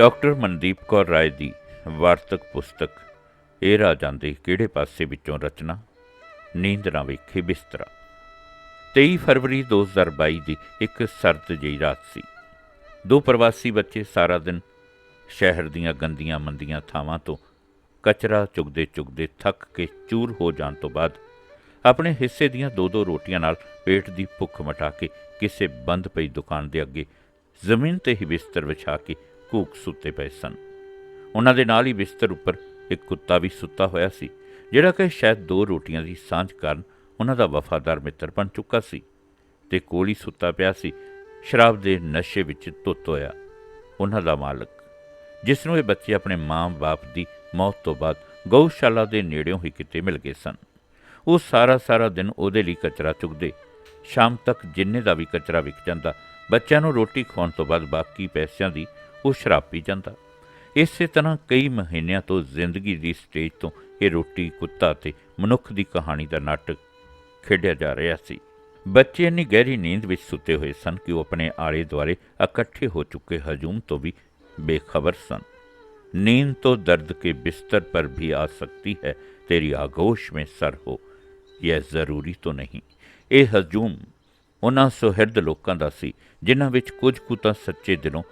Doctor Mandeep Kaur Rai ਦੀ ਵਾਰਤਕ ਪੁਸਤਕ, ਇਹ ਰਾ ਜਾਂਦੇ ਕਿਹੜੇ ਪਾਸੇ ਵਿੱਚੋਂ ਰਚਨਾ? ਨੀਂਦ ਨਾ ਵੇਖੇ ਬਿਸਤਰਾ। 23 ਫਰਵਰੀ 2022 ਦੀ ਇੱਕ ਸਰਦ ਜਿਹੀ ਰਾਤ ਸੀ। ਦੋ ਪ੍ਰਵਾਸੀ ਬੱਚੇ ਸਾਰਾ ਦਿਨ ਸ਼ਹਿਰ ਦੀਆਂ ਗੰਦੀਆਂ ਮੰਦੀਆਂ ਥਾਵਾਂ ਤੋਂ ਕਚਰਾ ਚੁਗਦੇ ਚੁਗਦੇ ਥੱਕ ਕੇ ਚੂਰ ਹੋ ਜਾਣ ਤੋਂ ਬਾਅਦ ਆਪਣੇ ਹਿੱਸੇ ਦੀਆਂ ਦੋ ਦੋ ਰੋਟੀਆਂ ਨਾਲ ਪੇਟ ਦੀ ਭੁੱਖ ਮਟਾ ਕੇ ਕਿਸੇ ਬੰਦ ਪਈ ਦੁਕਾਨ ਦੇ ਅੱਗੇ ਜ਼ਮੀਨ ਤੇ ਹੀ ਬਿਸਤਰ ਵਿਛਾ ਕੇ ਕੂਕ ਸੁੱਤੇ ਪਏ ਸਨ। ਉਹਨਾਂ ਦੇ ਨਾਲ ਹੀ ਬਿਸਤਰ ਉੱਪਰ ਇੱਕ ਕੁੱਤਾ ਵੀ ਸੁੱਤਾ ਹੋਇਆ ਸੀ, ਜਿਹੜਾ ਕਿ ਸ਼ਾਇਦ ਦੋ ਰੋਟੀਆਂ ਦੀ ਸਾਂਝ ਕਾਰਨ ਉਹਨਾਂ ਦਾ ਵਫਾਦਾਰ ਮਿੱਤਰ ਬਣ ਚੁੱਕਾ ਸੀ ਤੇ ਕੋਲ ਹੀ ਸੁੱਤਾ ਪਿਆ ਸੀ, ਸ਼ਰਾਬ ਦੇ ਨਸ਼ੇ ਵਿੱਚ ਧੁੱਤ ਹੋਇਆ, ਉਹਨਾਂ ਦਾ ਮਾਲਕ, ਜਿਸ ਨੂੰ ਇਹ ਬੱਚੇ ਆਪਣੇ ਮਾਂ-ਬਾਪ ਦੀ ਮੌਤ ਤੋਂ ਬਾਅਦ ਗਊਸ਼ਾਲਾ ਦੇ ਨੇੜਿਓਂ ਹੀ ਕਿਤੇ ਮਿਲ ਗਏ ਸਨ। ਉਹ ਸਾਰਾ ਸਾਰਾ ਦਿਨ ਉਹਦੇ ਲਈ ਕਚਰਾ ਚੁਗਦੇ, ਸ਼ਾਮ ਤੱਕ ਜਿੰਨੇ ਦਾ ਵੀ ਕਚਰਾ ਵਿਕ ਜਾਂਦਾ ਬੱਚਿਆਂ ਨੂੰ ਰੋਟੀ ਖਵਾਉਣ ਤੋਂ ਬਾਅਦ ਬਾਕੀ ਪੈਸਿਆਂ ਦੀ ਉਹ ਸ਼ਰਾਬ ਪੀ ਜਾਂਦਾ ਇਸੇ ਤਰ੍ਹਾਂ ਕਈ ਮਹੀਨਿਆਂ ਤੋਂ ਜ਼ਿੰਦਗੀ ਦੀ ਸਟੇਜ ਤੋਂ ਇਹ ਰੋਟੀ ਕੁੱਤਾ ਤੇ ਮਨੁੱਖ ਦੀ ਕਹਾਣੀ ਦਾ ਨਾਟਕ ਖੇਡਿਆ ਜਾ ਰਿਹਾ ਸੀ ਬੱਚੇ ਇੰਨੀ ਗਹਿਰੀ ਨੀਂਦ ਵਿੱਚ ਸੁੱਤੇ ਹੋਏ ਸਨ ਕਿ ਉਹ ਆਪਣੇ ਆਲੇ ਦੁਆਲੇ ਇਕੱਠੇ ਹੋ ਚੁੱਕੇ ਹਜੂਮ ਤੋਂ ਵੀ ਬੇਖਬਰ ਸਨ नींद तो दर्द के बिस्तर पर भी आ सकती है तेरी आगोश में सर हो यह ਜ਼ਰੂਰੀ ਤੋਂ ਨਹੀਂ ਇਹ ਹਜੂਮ ਉਹਨਾਂ ਸੁਹਿਰਦ ਲੋਕਾਂ ਦਾ ਸੀ, ਜਿਨ੍ਹਾਂ ਵਿੱਚ ਕੁਝ ਕੁ ਤਾਂ ਸੱਚੇ ਦਿਲੋਂ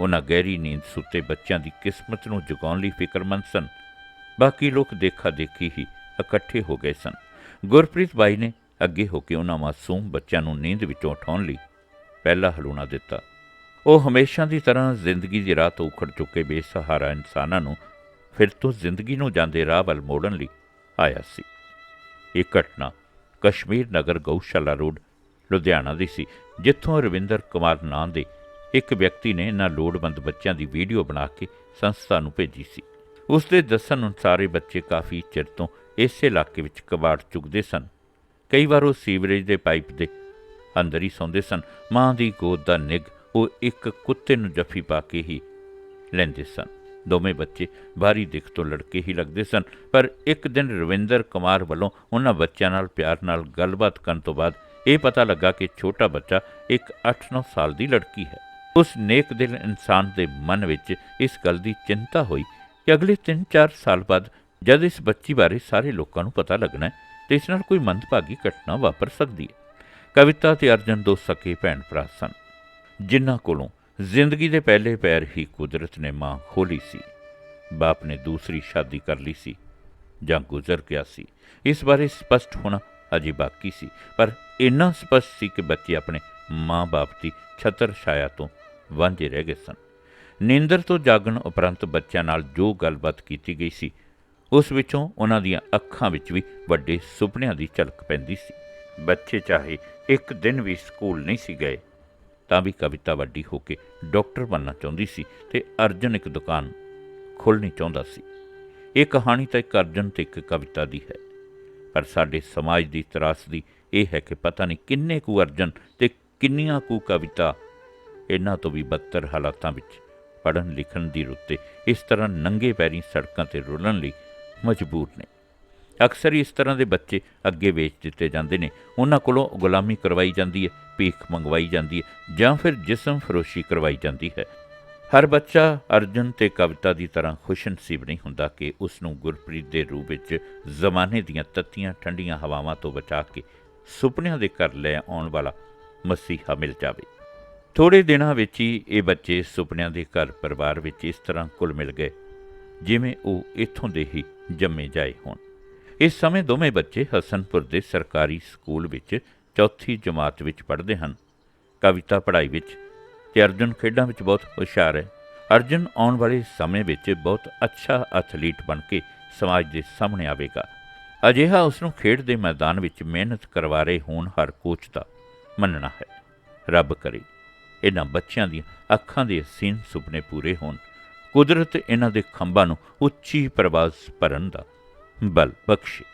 ਉਹਨਾਂ ਗਹਿਰੀ ਨੀਂਦ ਸੁੱਤੇ ਬੱਚਿਆਂ ਦੀ ਕਿਸਮਤ ਨੂੰ ਜਗਾਉਣ ਲਈ ਫਿਕਰਮੰਦ ਸਨ। ਬਾਕੀ ਲੋਕ ਦੇਖਾ ਦੇਖੀ ਹੀ ਇਕੱਠੇ ਹੋ ਗਏ ਸਨ। ਗੁਰਪ੍ਰੀਤ ਬਾਈ ਨੇ ਅੱਗੇ ਹੋ ਕੇ ਉਹਨਾਂ ਮਾਸੂਮ ਬੱਚਿਆਂ ਨੂੰ ਨੀਂਦ ਵਿੱਚੋਂ ਉਠਾਉਣ ਲਈ ਪਹਿਲਾ ਹਲੂਣਾ ਦਿੱਤਾ। ਉਹ ਹਮੇਸ਼ਾ ਦੀ ਤਰ੍ਹਾਂ ਜ਼ਿੰਦਗੀ ਦੀ ਰਾਹ ਤੋਂ ਉਖੜ ਚੁੱਕੇ ਬੇਸਹਾਰਾ ਇਨਸਾਨਾਂ ਨੂੰ ਫਿਰ ਤੋਂ ਜ਼ਿੰਦਗੀ ਨੂੰ ਜਾਂਦੇ ਰਾਹ ਵੱਲ ਮੋੜਨ ਲਈ ਆਇਆ ਸੀ। ਇਹ ਘਟਨਾ ਕਸ਼ਮੀਰ ਨਗਰ ਗਊਸ਼ਾਲਾ ਰੋਡ ਲੁਧਿਆਣਾ ਦੀ ਸੀ, ਜਿੱਥੋਂ ਰਵਿੰਦਰ ਕੁਮਾਰ ਨਾਂ ਦੇ ਇੱਕ ਵਿਅਕਤੀ ਨੇ ਇਹਨਾਂ ਲੋੜਵੰਦ ਬੱਚਿਆਂ ਦੀ ਵੀਡੀਓ ਬਣਾ ਕੇ ਸੰਸਥਾ ਨੂੰ ਭੇਜੀ ਸੀ। ਉਸ ਦੇ ਦੱਸਣ ਅਨੁਸਾਰ ਇਹ ਬੱਚੇ ਕਾਫੀ ਚਿਰ ਤੋਂ ਇਸੇ ਇਲਾਕੇ ਵਿੱਚ ਕਬਾੜ ਚੁਗਦੇ ਸਨ। ਕਈ ਵਾਰ ਉਹ ਸੀਵਰੇਜ ਦੇ ਪਾਈਪ ਦੇ ਅੰਦਰ ਹੀ ਸੌਂਦੇ ਸਨ। ਮਾਂ ਦੀ ਗੋਦ ਦਾ ਨਿੱਘ, ਉਹ ਇੱਕ ਕੁੱਤੇ ਨੂੰ ਜੱਫੀ ਪਾ ਕੇ ਹੀ ਲੈਂਦੇ ਸਨ। ਦੋਵੇਂ ਬੱਚੇ ਬਾਹਰੀ ਦਿੱਖ ਤੋਂ ਲੜਕੇ ਹੀ ਲੱਗਦੇ ਸਨ, ਪਰ ਇੱਕ ਦਿਨ ਰਵਿੰਦਰ ਕੁਮਾਰ ਵੱਲੋਂ ਉਹਨਾਂ ਬੱਚਿਆਂ ਨਾਲ ਪਿਆਰ ਨਾਲ ਗੱਲਬਾਤ ਕਰਨ ਤੋਂ ਬਾਅਦ ਇਹ ਪਤਾ ਲੱਗਾ ਕਿ ਛੋਟਾ ਬੱਚਾ ਇੱਕ 8-9 ਸਾਲ ਦੀ ਲੜਕੀ ਹੈ। ਉਸ ਨੇਕ ਦਿਲ ਇਨਸਾਨ ਦੇ ਮਨ ਵਿੱਚ ਇਸ ਗੱਲ ਦੀ ਚਿੰਤਾ ਹੋਈ ਕਿ ਅਗਲੇ 3-4 ਸਾਲ ਬਾਅਦ ਜਦ ਇਸ ਬੱਚੀ ਬਾਰੇ ਸਾਰੇ ਲੋਕਾਂ ਨੂੰ ਪਤਾ ਲੱਗਣਾ ਹੈ, ਤੇ ਇਸ ਨਾਲ ਕੋਈ ਮੰਦਭਾਗੀ ਘਟਨਾ ਵਾਪਰ ਸਕਦੀ ਹੈ। ਕਵਿਤਾ ਤੇ ਅਰਜਨ ਦੋ ਸਕੇ ਭੈਣ ਭਰਾ ਸਨ। ਜਿਨ੍ਹਾਂ ਕੋਲੋਂ ਜ਼ਿੰਦਗੀ ਦੇ ਪਹਿਲੇ ਪੈਰ ਹੀ ਕੁਦਰਤ ਨੇ ਮਾਂ ਖੋਲੀ ਸੀ, ਬਾਪ ਨੇ ਦੂਸਰੀ ਸ਼ਾਦੀ ਕਰ ਲਈ ਸੀ ਜਾਂ ਗੁਜ਼ਰ ਗਿਆ ਸੀ। ਇਸ ਬਾਰੇ ਸਪਸ਼ਟ ਹੋਣਾ ਅਜੇ ਬਾਕੀ ਸੀ, ਪਰ ਇੰਨਾ ਸਪਸ਼ਟ ਸੀ ਕਿ ਬੱਚੇ ਆਪਣੇ ਮਾਂ-ਬਾਪ ਦੀ ਛਤਰ ਛਾਇਆ ਤੋਂ ਵਾਂਝੇ ਰਹਿ ਗਏ ਸਨ। ਨੀਂਦਰ ਤੋਂ ਜਾਗਣ ਉਪਰੰਤ ਬੱਚਿਆਂ ਨਾਲ ਜੋ ਗੱਲਬਾਤ ਕੀਤੀ ਗਈ ਸੀ, ਉਸ ਵਿੱਚੋਂ ਉਹਨਾਂ ਦੀਆਂ ਅੱਖਾਂ ਵਿੱਚ ਵੀ ਵੱਡੇ ਸੁਪਨਿਆਂ ਦੀ ਝਲਕ ਪੈਂਦੀ ਸੀ। ਬੱਚੇ ਚਾਹੇ ਇੱਕ ਦਿਨ ਵੀ ਸਕੂਲ ਨਹੀਂ ਸੀ ਗਏ, ਤਾਂ ਵੀ ਕਵਿਤਾ ਵੱਡੀ ਹੋ ਕੇ ਡਾਕਟਰ ਬਣਨਾ ਚਾਹੁੰਦੀ ਸੀ ਤੇ ਅਰਜਨ ਇੱਕ ਦੁਕਾਨ ਖੋਲ੍ਹਣੀ ਚਾਹੁੰਦਾ ਸੀ। ਇਹ ਕਹਾਣੀ ਤਾਂ ਇੱਕ ਅਰਜਨ ਤੇ ਇੱਕ ਕਵਿਤਾ ਦੀ ਹੈ। ਪਰ ਸਾਡੇ ਸਮਾਜ ਦੀ ਤਰਾਸਦੀ ਇਹ ਹੈ ਕਿ ਪਤਾ ਨਹੀਂ ਕਿੰਨੇ ਕੁ ਅਰਜਨ ਤੇ ਕਿੰਨੀਆਂ ਕੁ ਕਵਿਤਾ ਇਹਨਾਂ ਤੋਂ ਵੀ ਬਦਤਰ ਹਾਲਾਤਾਂ ਵਿੱਚ ਪੜ੍ਹਨ, ਲਿਖਣ ਦੀ ਰੁੱਤੇ ਇਸ ਤਰ੍ਹਾਂ ਨੰਗੇ ਪੈਰੀਂ ਸੜਕਾਂ ਤੇ ਰੁਲਣ ਲਈ ਮਜਬੂਰ ਨੇ। ਅਕਸਰ ਇਸ ਤਰ੍ਹਾਂ ਦੇ ਬੱਚੇ ਅੱਗੇ ਵੇਚ ਦਿੱਤੇ ਜਾਂਦੇ ਨੇ। ਉਹਨਾਂ ਕੋਲੋਂ ਗੁਲਾਮੀ ਕਰਵਾਈ ਜਾਂਦੀ ਹੈ, ਭੀਖ ਮੰਗਵਾਈ ਜਾਂਦੀ ਹੈ ਜਾਂ ਫਿਰ ਜਿਸਮ ਫਰੋਸ਼ੀ ਕਰਵਾਈ ਜਾਂਦੀ ਹੈ। ਹਰ ਬੱਚਾ ਅਰਜਨ ਤੇ ਕਵਿਤਾ ਦੀ ਤਰ੍ਹਾਂ ਖੁਸ਼ਨਸੀਬ ਨਹੀਂ ਹੁੰਦਾ ਕਿ ਉਸ ਨੂੰ ਗੁਰਪ੍ਰੀਤ ਦੇ ਰੂਪ ਵਿੱਚ ਜ਼ਮਾਨੇ ਦੀਆਂ ਤੱਤੀਆਂ ਠੰਡੀਆਂ ਹਵਾਵਾਂ ਤੋਂ ਬਚਾ ਕੇ ਸੁਪਨਿਆਂ ਦੇ ਘਰ ਲੈ ਆਉਣ ਵਾਲਾ ਮਸੀਹਾ ਮਿਲ ਜਾਵੇ। ਥੋੜੇ ਦਿਨਾਂ ਵਿੱਚ ਹੀ ਇਹ ਬੱਚੇ ਸੁਪਨਿਆਂ ਦੇ ਘਰ ਪਰਿਵਾਰ ਵਿੱਚ ਇਸ ਤਰ੍ਹਾਂ ਕੁਲ ਮਿਲ ਗਏ, ਜਿਵੇਂ ਉਹ ਇੱਥੋਂ ਦੇ ਹੀ ਜੰਮੇ ਜਾਏ ਹੋਣ। ਇਸ ਸਮੇਂ ਦੋਵੇਂ ਬੱਚੇ ਹਸਨਪੁਰ ਦੇ ਸਰਕਾਰੀ ਸਕੂਲ ਵਿੱਚ ਚੌਥੀ ਜਮਾਤ ਵਿੱਚ ਪੜ੍ਹਦੇ ਹਨ। ਕਵਿਤਾ ਪੜ੍ਹਾਈ ਵਿੱਚ ਤੇ ਅਰਜੁਨ ਖੇਡਾਂ ਵਿੱਚ ਬਹੁਤ ਹੁਸ਼ਿਆਰ ਹੈ। ਅਰਜੁਨ ਆਉਣ ਵਾਲੇ ਸਮੇਂ ਵਿੱਚ ਬਹੁਤ ਅੱਛਾ ਐਥਲੀਟ ਬਣ ਕੇ ਸਮਾਜ ਦੇ ਸਾਹਮਣੇ ਆਵੇਗਾ। ਅਜਿਹਾ ਉਸ ਨੂੰ ਖੇਡ ਦੇ ਮੈਦਾਨ ਵਿੱਚ ਮਿਹਨਤ ਕਰਵਾ ਰਹੇ ਹੋਣ ਹਰ ਕੋਚ ਦਾ ਮੰਨਣਾ ਹੈ। ਰੱਬ ਕਰੇ, ਇਹਨਾਂ ਬੱਚਿਆਂ ਦੀਆਂ ਅੱਖਾਂ ਦੇ ਹਸੀਨ ਸੁਪਨੇ ਪੂਰੇ ਹੋਣ। ਕੁਦਰਤ ਇਹਨਾਂ ਦੇ ਖੰਭਾਂ ਨੂੰ ਉੱਚੀ ਪ੍ਰਵਾਜ਼ ਭਰਨ ਦਾ ਬਲ ਬਖਸ਼ੇ।